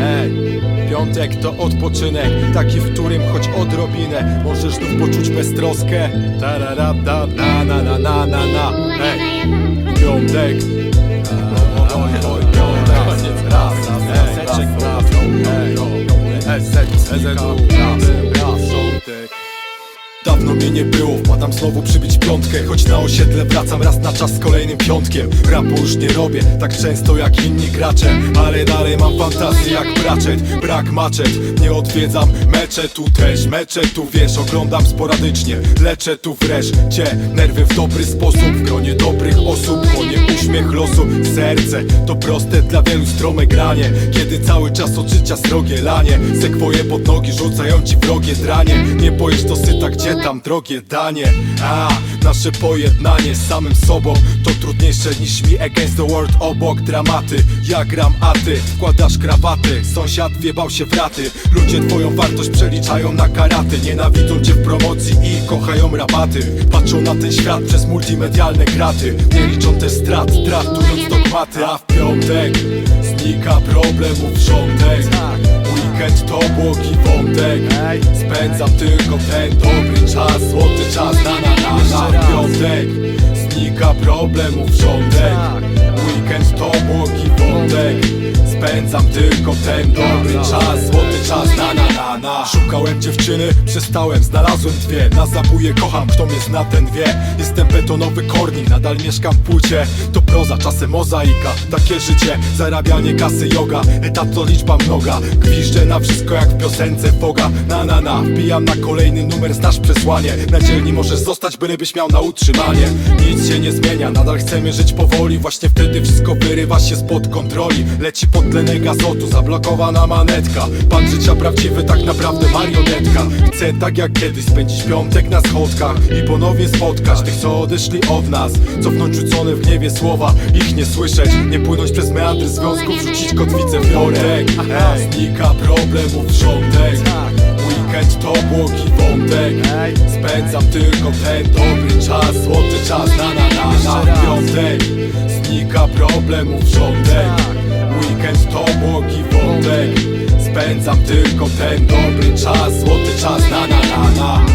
Ej, piątek to odpoczynek Taki, w którym choć odrobinę Możesz znów poczuć beztroskę. Tarara, da, na, na, na, na, na, na. Ej, piątek wpadam znowu przybić piątkę. Choć na osiedle wracam raz na czas z kolejnym piątkiem. Rapu już nie robię tak często jak inni gracze. Ale dalej mam fantazję jak braczet, brak maczet Nie odwiedzam mecze. Tu też, mecze tu wiesz Oglądam sporadycznie, leczę tu wreszcie Nerwy w dobry sposób, w gronie dobrych osób Chłonie uśmiech losu, serce To proste dla wielu strome granie. Kiedy cały czas od życia srogie lanie. Sekwoje pod nogi rzucają ci wrogie dranie. Nie boisz to gdzie tam drogie danie A, nasze pojednanie z samym sobą To trudniejsze niż mi against the world obok dramaty. Ja gram, a ty wkładasz krawaty. Sąsiad wiebał się w raty. Ludzie twoją wartość przeliczają na karaty. Nienawidzą cię w promocji i kochają rabaty. Patrzą na ten świat przez multimedialne kraty. Nie liczą też strat, traktując dogmaty A w piątek znika problemów to błogi wątek Spędzam tylko ten dobry czas Złoty czas na na na na piątek. Znika problemów wrzątek Weekend to błogi wątek Spędzam tylko ten dobry czas Złoty czas na na na na. Szukałem dziewczyny, przestałem, znalazłem dwie. Na zabuje kocham, kto mnie zna ten wie. Jestem betonowy kornik, nadal mieszkam w płucie To proza, czasem mozaika, takie życie. Zarabianie kasy, yoga, etat to liczba mnoga. Gwiżdżę na wszystko jak w piosence Foga Na na na, wbijam na kolejny numer, znasz przesłanie. Na dzielni możesz zostać, bylebyś miał na utrzymanie. Nic się nie zmienia, nadal chcemy żyć powoli. Właśnie wtedy wszystko wyrywa się spod kontroli. Leci podtlenek azotu, zablokowana manetka. Pan życia prawdziwy, tak naprawdę marionetka. Chcę tak jak kiedyś spędzić piątek na schodkach I ponownie spotkać tych, co odeszli od nas. Cofnąć rzucone w gniewie słowa, ich nie słyszeć. Nie płynąć przez meandry związków, rzucić kotwicę w worek. Znika problemów wrzątek Weekend to błogi wątek. Spędzam tylko ten dobry czas Złoty czas na na na na piątek. Znika problemów wrzątek Weekend to błogi wątek. Spędzam tylko ten dobry czas Złoty czas na na na na